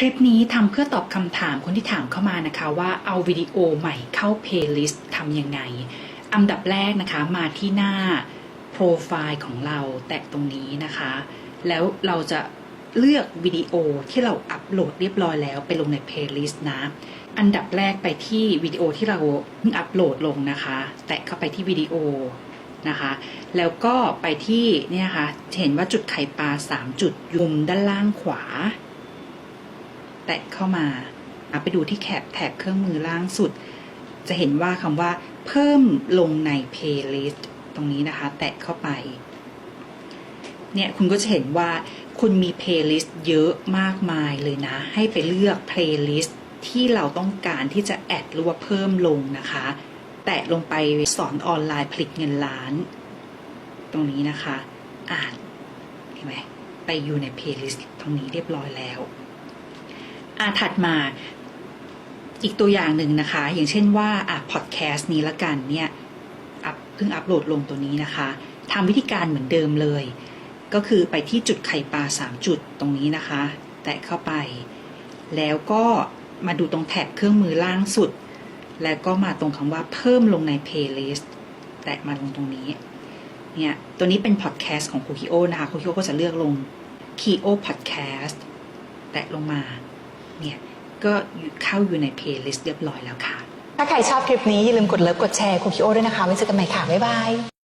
คลิปนี้ทำเพื่อตอบคำถามคนที่ถามเข้ามานะคะว่าเอาวิดีโอใหม่เข้า playlist ทำยังไง อันดับแรกนะคะมาที่หน้าโปรไฟล์ของเราแตะตรงนี้นะคะ แล้วเราจะเลือกวิดีโอที่เราอัปโหลดเรียบร้อยแล้วไปลงใน playlist นะ อันดับแรกไปที่วิดีโอที่เราเพิ่งอัปโหลดลงนะคะ แตะเข้าไปที่วิดีโอนะคะแล้วก็ไปที่เนี่ยค่ะจะเห็นว่าจุดไข่ปลา 3 จุดยุมด้านล่างขวา แตะเข้ามาไปดูที่แคปแถบเครื่องมือล่างสุด จะเห็นว่าคำว่าเพิ่มลงใน playlist ตรงนี้นะคะ แตะเข้าไป เนี่ยคุณก็จะเห็นว่าคุณมี playlist เยอะมากมายเลยนะ ให้ไปเลือก playlist ที่เราต้องการที่จะแอดหรือว่าเพิ่มลงนะคะ แตะลงไปสอนออนไลน์ผลิตเงินล้าน ตรงนี้นะคะ อ่านเห็นไหมไปอยู่ใน playlist ตรงนี้เรียบร้อยแล้ว อ่าถัดมาอีกตัวอย่างหนึ่งนะคะ อย่างเช่นว่าอะพอดแคสต์นี้ละกันเนี่ยอัพเพิ่งอัปโหลดลงตัวนี้นะคะทำวิธีการเหมือนเดิมเลย ก็คือไปที่จุดไข่ปลา 3 จุดตรงนี้นะคะ แตะเข้าไป แล้วก็มาดูตรงแท็บเครื่องมือล่างสุด แล้วก็มาตรงคำว่าเพิ่มลงใน playlist แตะมาลงตรงนี้ เนี่ย ตัวนี้เป็นพอดแคสต์ของครูคิโอนะคะครูคิโอก็จะเลือกลง Kio Podcast แตะลงมา เนี่ย ก็เข้าอยู่ในเพลย์ลิสต์เรียบร้อยแล้วค่ะ ถ้าใครชอบคลิปนี้อย่าลืมกดเลิฟกดแชร์คุกคิโอด้วยนะคะไว้เจอกันใหม่ค่ะ บ๊ายบาย